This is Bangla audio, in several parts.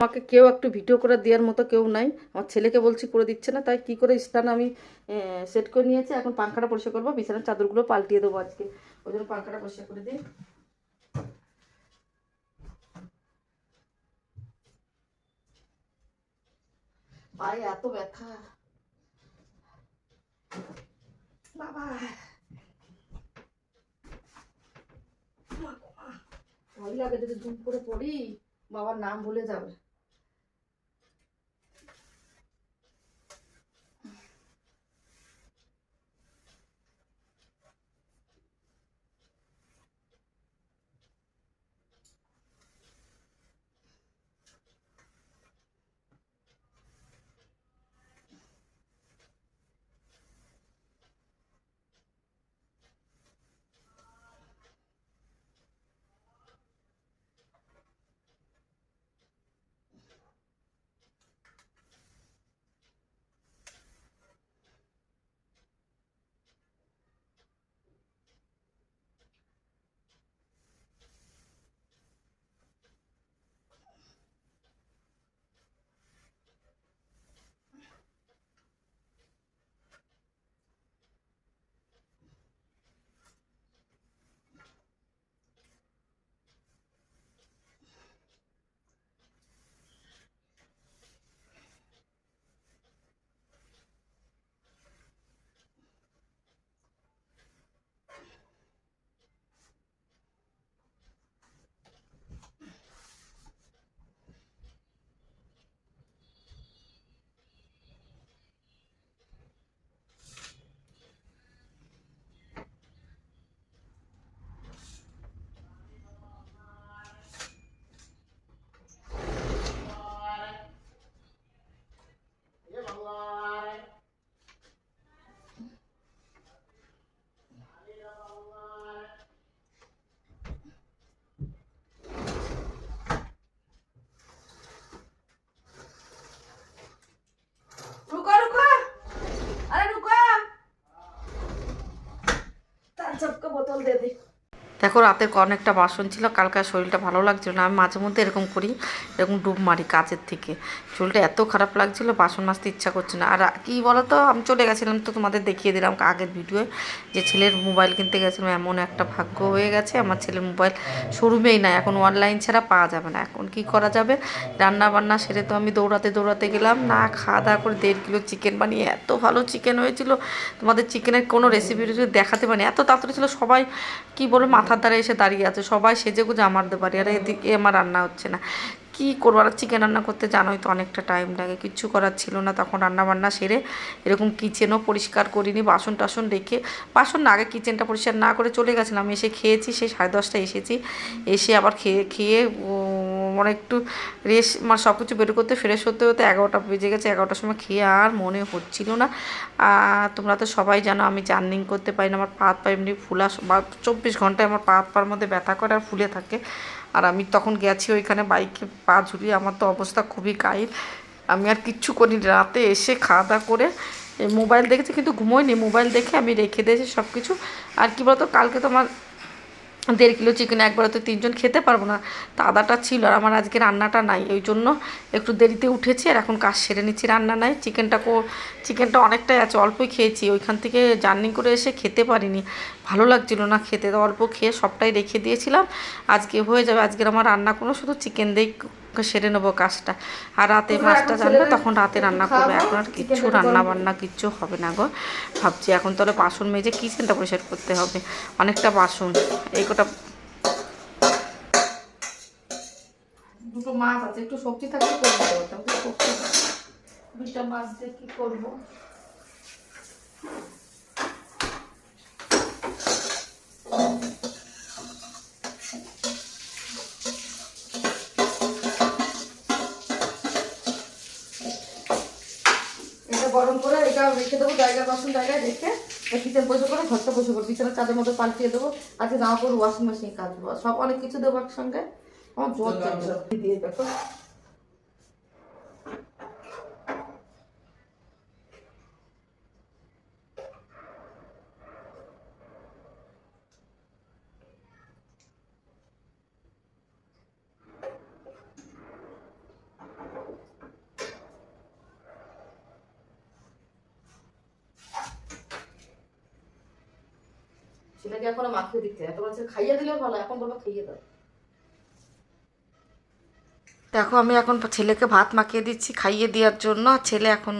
আমাকে কেউ একটু ভিডিও করে দেওয়ার মতো কেউ নাই। আমার ছেলেকে বলছি, করে দিচ্ছে না। তাই কি করে স্থান আমি সেট করে নিয়েছি। এখন পাংখাটা পরিষ্কার করব। বিছানার চাদরগুলো পাল্টিয়ে দেবো আজকে। ওই জন্য পাংখাটা পরিষ্কার করে দিই। এত ব্যথা। বাবা। ভয় লাগে যদি দুম করে পড়ি। বাবার নাম ভুলে যাবে। os dedos. দেখো রাতের অনেকটা বাসন ছিল, কালকে আর শরীরটা ভালো লাগছিল না। আমি মাঝে মধ্যে এরকম করি, এরকম ডুব মারি কাজের থেকে। শরীরটা এত খারাপ লাগছিল, বাসন মাজতে ইচ্ছা করছে না। আর কি বলো তো আমি চলে গেছিলাম তো তোমাদের দেখিয়ে দিলাম আগের ভিডিওয়ে, যে ছেলের মোবাইল কিনতে গেছিলাম। এমন একটা ভাগ্য হয়ে গেছে, আমার ছেলের মোবাইল শোরুমেই না এখন অনলাইন ছাড়া পাওয়া যাবে না। এখন কি করা যাবে? রান্না বান্না সেরে তো আমি দৌড়াতে দৌড়াতে গেলাম। না, খাওয়া দাওয়া করে দেড় কিলো চিকেন বানিয়ে এত ভালো চিকেন হয়েছিল। তোমাদের চিকেনের কোনো রেসিপি দেখাতে পারিনি এত তাড়াতাড়ি ছিল, সবাই কি বলে মাথার দ্বারা এসে দাঁড়িয়ে আছে, সবাই সেজে গুজে আমার বাড়ি আর এদিকে আমার রান্না হচ্ছে না। কি করব? আর চিকেন রান্না করতে জানোই তো অনেকটা টাইম লাগে, কিচ্ছু করার ছিল না, তখন রান্না বান্না সেরে এরকম কিচেনও পরিষ্কার করিনি, বাসন টাসন রেখে, বাসন না, আগে কিচেনটা পরিষ্কার না করে চলে গেছিলাম, এসে খেয়েছি, সেই সাড়ে দশটায় এসেছি, এসে আবার খেয়ে খেয়ে মানে একটু রেস্ট মানে সব কিছু বের করতে ফ্রেশ হতে হতে এগারোটা বেজে গেছে, এগারোটার সময় খেয়ে আর মনে হচ্ছিল না। তোমরা তো সবাই জানো আমি জার্নিং করতে পারি না, আমার পা হাত পা এমনি ফুলা চব্বিশ ঘন্টায় আমার পা হাত পার মধ্যে ব্যথা করে আর ফুলে থাকে। আর আমি তখন গেছি ওইখানে বাইকে পা ঝুলিয়ে, আমার তো অবস্থা খুবই কাহিল আমি আর কিচ্ছু করিনি, রাতে এসে খাওয়া দাওয়া করে মোবাইল দেখেছি কিন্তু ঘুমোয়নি, মোবাইল দেখে আমি রেখে দিয়েছি সব কিছু আর কি বলতো, কালকে তো আমার দেড় কিলো চিকেন একবারে তো তিনজন খেতে পারব না। তা আদাটা ছিল আর আমার আজকে রান্নাটা নাই, ওই জন্য একটু দেরিতে উঠেছি আর এখন কাজ সেরে নিচ্ছি, রান্না নাই। চিকেনটা কো চিকেনটা অনেকটাই আছে, অল্পই খেয়েছি, ওইখান থেকে জার্নি করে এসে খেতে পারিনি। ভালো লাগছিল না খেতে। তো অল্প খেয়ে সবটাই রেখে দিয়েছিলাম। আজকে হয়ে যাবে। আজকের আমার রান্না কোনো শুধু চিকেন দিয়েই সেরে নেব কাজটা। আর রাতে মাছটা জানবে তখন রাতে রান্না করবে। এখন আর কিচ্ছু রান্না বান্না কিচ্ছু হবে না গো। ভাবছি এখন তাহলে বাসন মেজে কিচেনটা পরিষ্কার করতে হবে? অনেকটা বাসন। এই কটা দুটো মাছ আছে। একটু সবজি থাকলে করব দুইটা মাছ দিয়ে কি করব? গরম করে এটা রেখে দেবো জায়গা বাসন জায়গায় রেখে কিচেন বসে করে ঘরটা বসে করব বিছানা চাঁদের মতো পাল্টিয়ে দেবো। আজকে জামা করে ওয়াশিং মেশিন কাচবো সব অনেক কিছু দেবো একসঙ্গে। আমার জোর দিয়ে দেখো। ছেলেকে এখন মাখিয়ে দিতে এত বলছে খাইয়ে দিলেও ভালো, এখন বলো খাইয়ে দাও। দেখো, আমি এখন ছেলেকে ভাত মাখিয়ে দিচ্ছি, খাইয়ে দেওয়ার জন্য। ছেলে এখন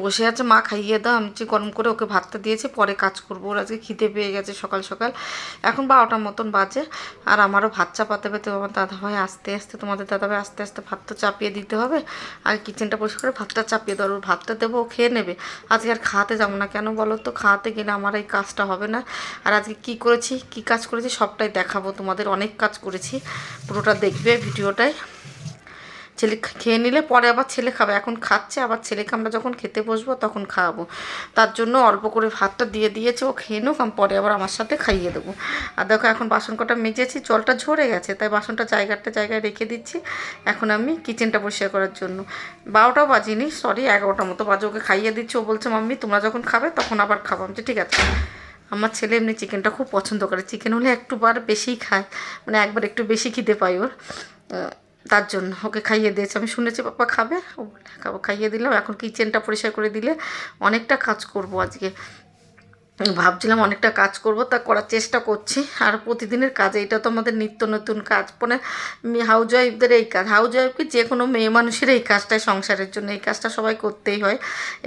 বসে আছে, মা খাইয়ে দাও, আমি যে গরম করে ওকে ভাতটা দিয়েছি, পরে কাজ করব। ওর আজকে খিদে পেয়ে গেছে সকাল সকাল। এখন বারোটার মতন বাজে, আর আমারও ভাত চাপাতে পেতে আমার দাদাভাই আস্তে আস্তে, তোমাদের দাদাভাই আস্তে আস্তে ভাতটা চাপিয়ে দিতে হবে। আর কিচেনটা পরিষ্কার করে ভাতটা চাপিয়ে দেওয়ার, ওর ভাতটা দেবো, ও খেয়ে নেবে। আজকে আর খাওয়াতে যাব না, কেন বলো তো? খাওয়াতে গেলে আমার এই কাজটা হবে না। আর আজকে কি করেছি, কি কাজ করেছি, সবটাই দেখাবো। তোমাদের অনেক কাজ করেছি, পুরোটা দেখবে ভিডিওটায়। ছেলে খেয়ে নিলে পরে আবার ছেলে খাবে। এখন খাচ্ছে, আবার ছেলেকে আমরা যখন খেতে বসবো তখন খাওয়াবো। তার জন্য অল্প করে ভাতটা দিয়ে দিয়েছে, ও খেয়ে নোক, আমি পরে আবার আমার সাথে খাইয়ে দেবো। আর দেখো এখন বাসন কটা মেজেছি, জলটা ঝরে গেছে, তাই বাসনটা জায়গাটা জায়গায় রেখে দিচ্ছি এখন আমি কিচেনটা পরিষ্কার করার জন্য। বারোটাও বাজিনি সরি এগারোটার মতো বাজে, ওকে খাইয়ে দিচ্ছি। ও বলছে, মাম্মি, তোমরা যখন খাবে তখন আবার খাব। আমি ঠিক আছে। আমার ছেলে এমনি চিকেনটা খুব পছন্দ করে। চিকেন হলে একটু বার বেশিই খায় মানে একবার একটু বেশি খিদে পাই ওর। তার জন্য ওকে খাইয়ে দিয়েছে। আমি শুনেছি পাপা খাবে, ও খাব, খাইয়ে দিলাম। এখন কিচেনটা পরিষ্কার করে দিলে অনেকটা কাজ করব আজকে। ভাবছিলাম অনেকটা কাজ করব, তা করার চেষ্টা করছি। আর প্রতিদিনের কাজ এটা তো আমাদের নিত্য নতুন কাজ। মানে হাউজ ওয়াইফদের এই কাজ। হাউজ ওয়াইফকে যে কোনো মেয়ে মানুষের এই কাজটাই সংসারের জন্য। এই কাজটা সবাই করতেই হয়।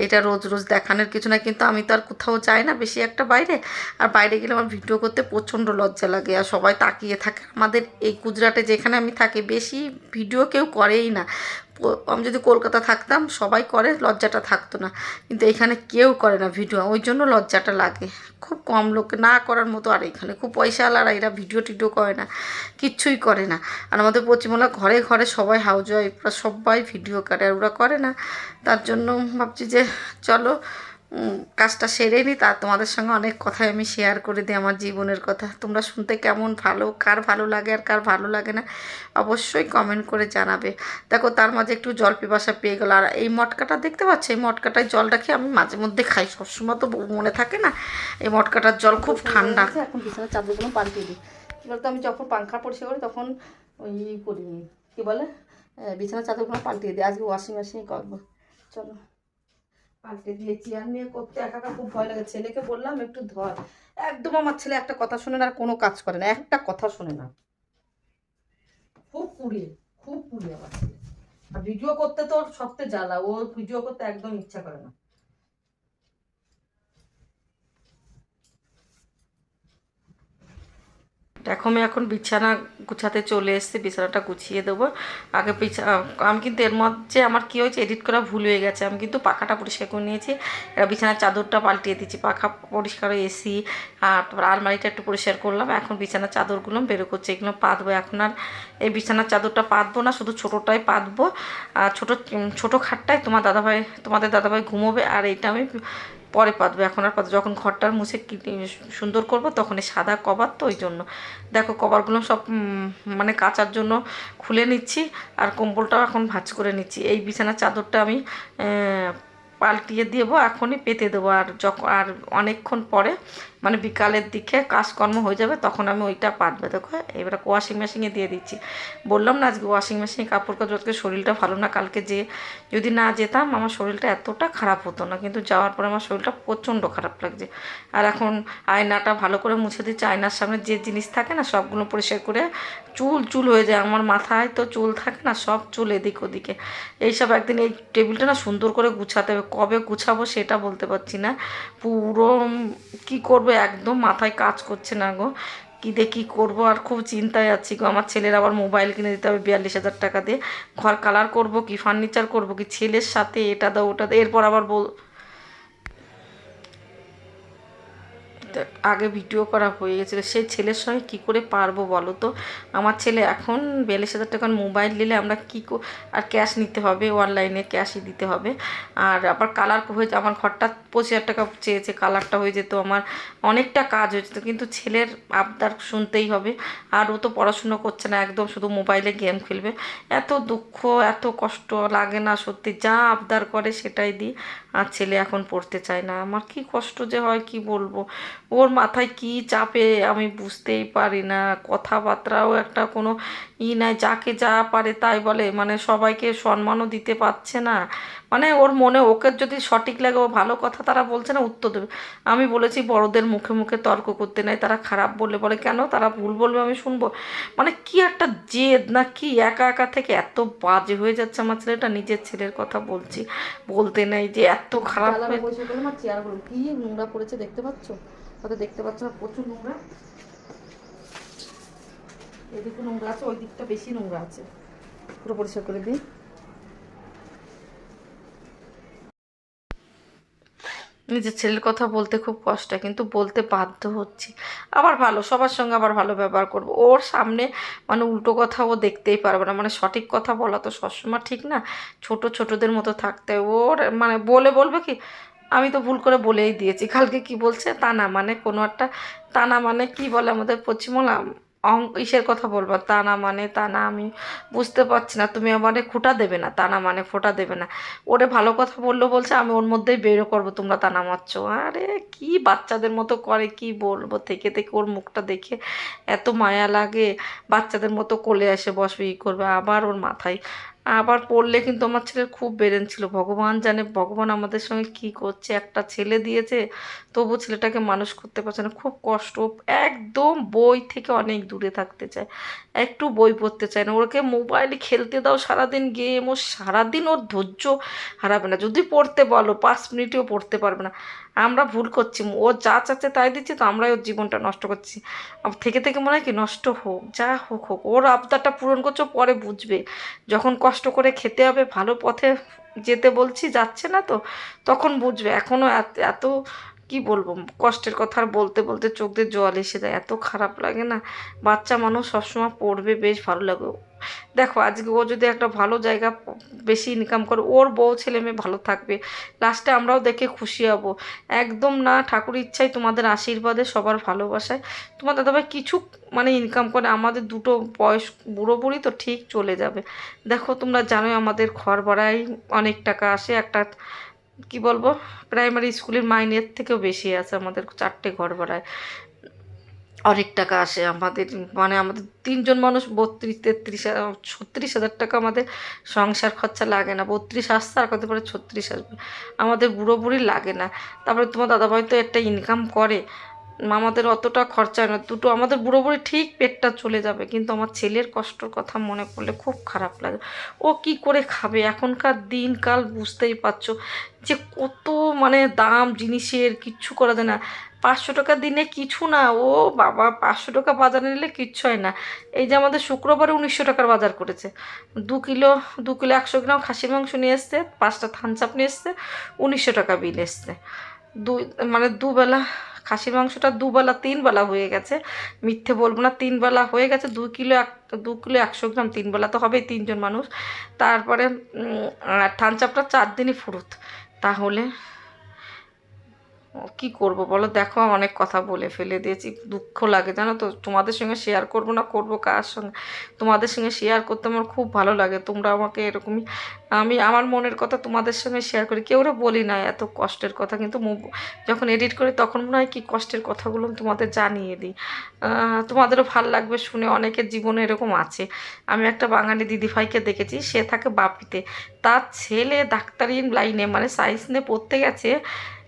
এটা রোজ রোজ দেখানোর কিছু না, কিন্তু আমি তো আর কোথাও যাই না, বেশি একটা বাইরে। আর বাইরে গেলে আমার ভিডিও করতে প্রচণ্ড লজ্জা লাগে। আর সবাই তাকিয়ে থাকে আমাদের এই গুজরাটে যেখানে আমি থাকি, বেশি ভিডিও কেউ করেই না। আমি যদি কলকাতা থাকতাম, সবাই করে, লজ্জাটা থাকতো না। কিন্তু এখানে কেউ করে না ভিডিও, ওই জন্য লজ্জাটা লাগে। খুব কম লোক না করার মতো আর এখানে খুব পয়সাওয়ালারা, এরা ভিডিও টিডিও করে না, কিচ্ছুই করে না। আর আমাদের পশ্চিমবাংলা ঘরে ঘরে সবাই হাউজ ওয়াইফরা সবাই ভিডিও করে, আর ওরা করে না। তার জন্য ভাবছি যে, চলো কাজটা সেরে নিই তা তোমাদের সঙ্গে অনেক কথাই আমি শেয়ার করে দিই আমার জীবনের কথা। তোমরা শুনতে কেমন ভালো কার ভালো লাগে আর কার ভালো লাগে না অবশ্যই কমেন্ট করে জানাবে। দেখো তার মাঝে একটু জল পিপাসা পেয়ে গেল। আর এই মটকাটা দেখতে পাচ্ছ? এই মটকাটায় জলটা খেয়ে আমি মাঝে মধ্যে খাই। সবসময় তো মনে থাকে না এই মটকাটার জল খুব ঠান্ডা। এখন বিছানার চাদরগুলো পাল্টিয়ে দিই। কী বলতো আমি যখন পাংখা পরিষ্কার করি তখন ওই করি কী বলে বিছানার চাদরগুলো পাল্টিয়ে দিই। আজকে ওয়াশিং মেশিনে করব। চলো। পাল্টে দিয়ে চেয়ার নিয়ে করতে একা একা খুব ভয় লাগে। ছেলেকে বললাম, একটু ধর। একদম আমার ছেলে একটা কথা শোনে না আর কোনো কাজ করে না, একটা কথা শোনে না। খুব পুড়িয়ে খুব পুড়িয়ে আমার ছেলে। আর ভিডিও করতে তো সবচেয়ে জ্বালা ও ভিডিও করতে একদম ইচ্ছা করে না। দেখো, আমি এখন বিছানা গুছাতে চলে এসেছি, বিছানাটা গুছিয়ে দেবো। আগে বিছা আমি কিন্তু এর মধ্যে আমার কী হয়েছে এডিট করা ভুল হয়ে গেছে। আমি কিন্তু পাখাটা পরিষ্কার করে নিয়েছি এবার বিছানার চাদরটা পাল্টিয়ে দিচ্ছি পাখা পরিষ্কার এসি আর তারপর আলমারিটা একটু পরিষ্কার করলাম, এখন বিছানার চাদরগুলো বেরো করছে, এগুলো পাতবো। এখন আর এই বিছানার চাদরটা পাতবো না, শুধু ছোটোটাই পাতবো। আর ছোটো ছোটো খাটটায় তোমার দাদাভাই, তোমাদের দাদাভাই ঘুমোবে, আর এইটা আমি পরে পাতবে। এখন আর পাতবে যখন ঘরটার মুছে সুন্দর করব তখন এই সাদা কভার তো ওই জন্য। দেখো কভারগুলো সব মানে কাচার জন্য খুলে নিচ্ছি আর কম্বলটাও এখন ভাঁজ করে নিচ্ছি। এই বিছানার চাদরটা আমি পাল্টিয়ে দেবো, এখনই পেতে দেবো। আর যখন আর অনেকক্ষণ পরে মানে বিকালের দিকে কাজকর্ম হয়ে যাবে, তখন আমি ওইটা পাতবে। দেখো, এবার ওয়াশিং মেশিনে দিয়ে দিচ্ছি। বললাম না, আজকে ওয়াশিং মেশিনে কাপড় আজকে শরীরটা ভালো না, কালকে যে, যদি না যেতাম, আমার শরীরটা এতটা খারাপ হতো না। কিন্তু যাওয়ার পরে আমার শরীরটা প্রচণ্ড খারাপ লাগছে। আর এখন আয়নাটা ভালো করে মুছে দিচ্ছে, আয়নার সামনে যে জিনিস থাকে না, সবগুলো পরিষ্কার করে চুল চুল হয়ে যায়। আমার মাথায় তো চুল থাকে না, সব চুল এদিক ওদিকে। এইসব একদিন এই টেবিলটা না সুন্দর করে গুছাতে হবে। কবে গুছাবো সেটা বলতে পারছি না। পুরো কি করব? একদম মাথায় কাজ করছে না গো। কি কী করব? আর খুব চিন্তায় আছি গো। আমার ছেলের আবার মোবাইল কিনে দিতে হবে বিয়াল্লিশ হাজার টাকা দিয়ে। ঘর কালার করব কি? ফার্নিচার করব কি? ছেলের সাথে এটা দাও, ওটা দাও। এরপর আবার বল আগে ভিডিও করা হয়ে গেছিল। সেই ছেলের সঙ্গে কী করে পারব বলো তো? আমার ছেলে এখন বিয়াল্লিশ হাজার টাকার মোবাইল নিলে আমরা কী কো আর ক্যাশ নিতে হবে অনলাইনে ক্যাশই দিতে হবে। আর আবার কালার হয়ে আমার ঘরটা পঁচিশ হাজার টাকা চেয়েছে কালারটা হয়ে যেত, আমার অনেকটা কাজ হয়ে যেত। কিন্তু ছেলের আবদার শুনতেই হবে। আর ও তো পড়াশুনো করছে না, একদম শুধু মোবাইলে গেম খেলবে। এত দুঃখ, এত কষ্ট, লাগে না সত্যি। যা আবদার করে সেটাই দিই। আর ছেলে এখন পড়তে চায় না। আমার কি কষ্ট যে হয়, কি বলব? ওর মাথায় কি চাপে আমি বুঝতেই পারি না। কথাবার্তাও একটা কোনো ই নাই, যাকে যা পারে তাই বলে। মানে সবাইকে সম্মানও দিতে পারছে না। মানে ওর মনে ওকে যদি সঠিক লাগে ও ভালো কথা তারা বলছে না উত্তর দেবে। আমি বলেছি বড়দের মুখে মুখে তর্ক করতে নাই তারা খারাপ বললে বলে কেন? তারা ভুল বলবে আমি শুনব। মানে কি একটা জেদ না কি? একা একা থেকে এত বাজে হয়ে যাচ্ছে আমার ছেলেটা নিজের ছেলের কথা বলছি বলতে নাই যে এত খারাপ হয়ে চেয়ারগুলো কি নোংরা পড়েছে দেখতে পাচ্ছ? হয়তো দেখতে পাচ্ছ না প্রচুর নোংরা। এদিকে নোংরা আছে ওই দিকটা বেশি নোংরা আছে। পুরো পরিষ্কার করে দিই। নিজের ছেলের কথা বলতে খুব কষ্ট, কিন্তু বলতে বাধ্য হচ্ছি। আবার ভালো, সবার সঙ্গে আবার ভালো ব্যবহার করব। ওর সামনে মানে উল্টো কথা ও দেখতেই পারবে না। মানে সঠিক কথা বলা তো সবসময় ঠিক না। ছোট ছোটদের মতো থাকতে। ওর মানে বলে বলবে কি, আমি তো ভুল করে বলেই দিয়েছি। কালকে কি বলছে? তা না মানে কোনো একটা, তা না মানে কি বলে আমাদের পশ্চিমবঙ্গ ইসের কথা বলব, তা না মানে তা না আমি বুঝতে পারছি না, তুমি আমারে খোটা দেবে না, তা না মানে ফোটা দেবে না। ওরে ভালো কথা বলল বলছে, আমি ওর মধ্যেই বেরো করব, তোমরা তা না মারছো আরে কি বাচ্চাদের মতো করে, কি বলব, থেকে থেকে ওর মুখটা দেখে এত মায়া লাগে। বাচ্চাদের মতো কোলে এসে বসবে, ই করবে, আবার ওর মাথায় আবার পড়লে কিন্তু আমার ছেলের খুব বেরেন ছিল। ভগবান জানে, ভগবান আমাদের সঙ্গে কি করছে, একটা ছেলে দিয়েছে, তবু ছেলেটাকে মানুষ করতে পারছে না। খুব কষ্ট, একদম বই থেকে অনেক দূরে থাকতে চায়, একটু বই পড়তে চায় না। ওকে মোবাইলে খেলতে দাও, সারাদিন গেম, ও সারাদিন ওর ধৈর্য হারাবে না। যদি পড়তে বলো, পাঁচ মিনিটেও পড়তে পারবে না। আমরা ভুল করছি, ও যা চাচ্ছে তাই দিচ্ছি, তো আমরাই ওর জীবনটা নষ্ট করছি। থেকে থেকে মনে হয় কি নষ্ট হোক, যা হোক হোক, ওর আবদারটা পূরণ করছ পরে বুঝবে। যখন কষ্ট করে খেতে হবে ভালো পথে যেতে বলছি যাচ্ছে না তো তখন বুঝবে। এখনও এত কি বলব? কষ্টের কথা আর বলতে বলতে চোখ দিয়ে জল এসে যায়। এত খারাপ লাগে না? বাচ্চা মানুষ সবসময় পড়বে, বেশ ভালো লাগে। দেখো, আজকে ও যদি একটা ভালো জায়গা বেশি ইনকাম করে, ওর বউ ছেলে মেয়ে ভালো থাকবে। লাস্টে আমরাও দেখে খুশি হব। একদম না, ঠাকুর ইচ্ছাই তোমাদের আশীর্বাদে, সবার ভালোবাসায়। তোমার দাদাভাই কিছু মানে ইনকাম করে, আমাদের দুটো বয়স, বুড়ো বুড়ি তো ঠিক চলে যাবে। দেখো, তোমরা জানোই আমাদের ঘর ভাড়ায় অনেক টাকা আসে। একটা কি বলব প্রাইমারি স্কুলের মাইনের থেকেও বেশি আছে আমাদের চারটে ঘর ভাড়ায়। অনেক টাকা আসে আমাদের মানে আমাদের তিনজন মানুষ বত্রিশ, তেত্রিশ, ছত্রিশ হাজার টাকা আমাদের সংসার খরচা লাগে না। বত্রিশ আসছে আর কত পরে ছত্রিশ আসবে? আমাদের বুড়ো বুড়ি লাগে না। তারপরে তোমার দাদাভাই তো একটা ইনকাম করে। আমাদের অতটা খরচা না। দুটো আমাদের বুড়ো বুড়ি ঠিক পেটটা চলে যাবে, কিন্তু আমার ছেলের কষ্টর কথা মনে পড়লে খুব খারাপ লাগে। ও কি করে খাবে? এখনকার দিনকাল বুঝতেই পারছ যে কত মানে দাম জিনিসের, কিচ্ছু করা যায় না। পাঁচশো টাকা দিনে কিছু না, ও বাবা পাঁচশো টাকা বাজারে নিলে কিচ্ছু হয় না। এই যে আমাদের শুক্রবারে উনিশশো টাকার বাজার করেছে। দু কিলো দু কিলো একশো গ্রাম খাসির মাংস নিয়ে এসছে, পাঁচটা থানচাপ নিয়ে এসছে, উনিশশো টাকা বিল এসছে। দুই মানে দুবেলা, খাসির মাংসটা দুবেলা, তিনবেলা হয়ে গেছে। মিথ্যে বলব না, তিনবেলা হয়ে গেছে। দু কিলো এক, দু কিলো একশো গ্রাম তিনবেলা তো হবেই তিনজন মানুষ। তারপরে থানচাপটা চার দিনই ফুরুত। তাহলে কি করব বলো? দেখো অনেক কথা বলে ফেলে দিয়েছি। দুঃখ লাগে, জানো তো? তোমাদের সঙ্গে শেয়ার করব না করব? কার সঙ্গে? তোমাদের সঙ্গে শেয়ার করতে আমার খুব ভালো লাগে। তোমরা আমাকে এরকমই, আমি আমার মনের কথা তোমাদের সঙ্গে শেয়ার করি। কেউ বলি না এত কষ্টের কথা, কিন্তু যখন এডিট করি তখন মনে হয় কি কষ্টের কথাগুলো তোমাদের জানিয়ে দিই। তোমাদেরও ভালো লাগবে শুনে, অনেকের জীবনে এরকম আছে। আমি একটা বাঙালি দিদিভাইকে দেখেছি, সে থাকে বাপিতে। তার ছেলে ডাক্তারি লাইনে মানে সায়েন্স নিয়ে পড়তে গেছে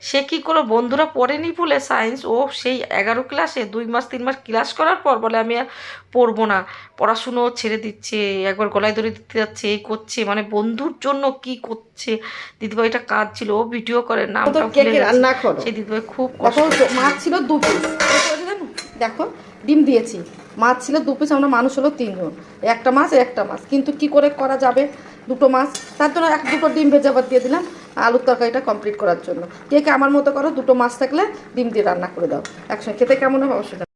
সে কী করে বন্ধুরা পড়েনি বলে সায়েন্স ও সেই এগারো ক্লাসে দুই মাস তিন মাস ক্লাস করার পর বলে আমি আর পড়ব না। পড়াশুনো ছেড়ে দিচ্ছে একবার গলায় ধরে দিতে যাচ্ছে এই করছে। মানে বন্ধুর জন্য কি করছে? দিদিভাইটা কাজ ছিল ও ভিডিও করে করো? সেই দিদিভাই খুব কষ্ট মাছ ছিল দু দেখো, ডিম দিয়েছি। মাছ ছিল দু পিস, আমরা মানুষ হলো তিনজন। একটা মাছ একটা মাছ। কিন্তু কি করে করা যাবে দুটো মাছ? তার জন্য এক দুটো ডিম ভেজে আবার দিয়ে দিলাম আলুর তরকারিটা কমপ্লিট করার জন্য। কে কে আমার মতো করো, দুটো মাছ থাকলে ডিম দিয়ে রান্না করে দাও। একসঙ্গে খেতে কেমন হবে অবশ্যই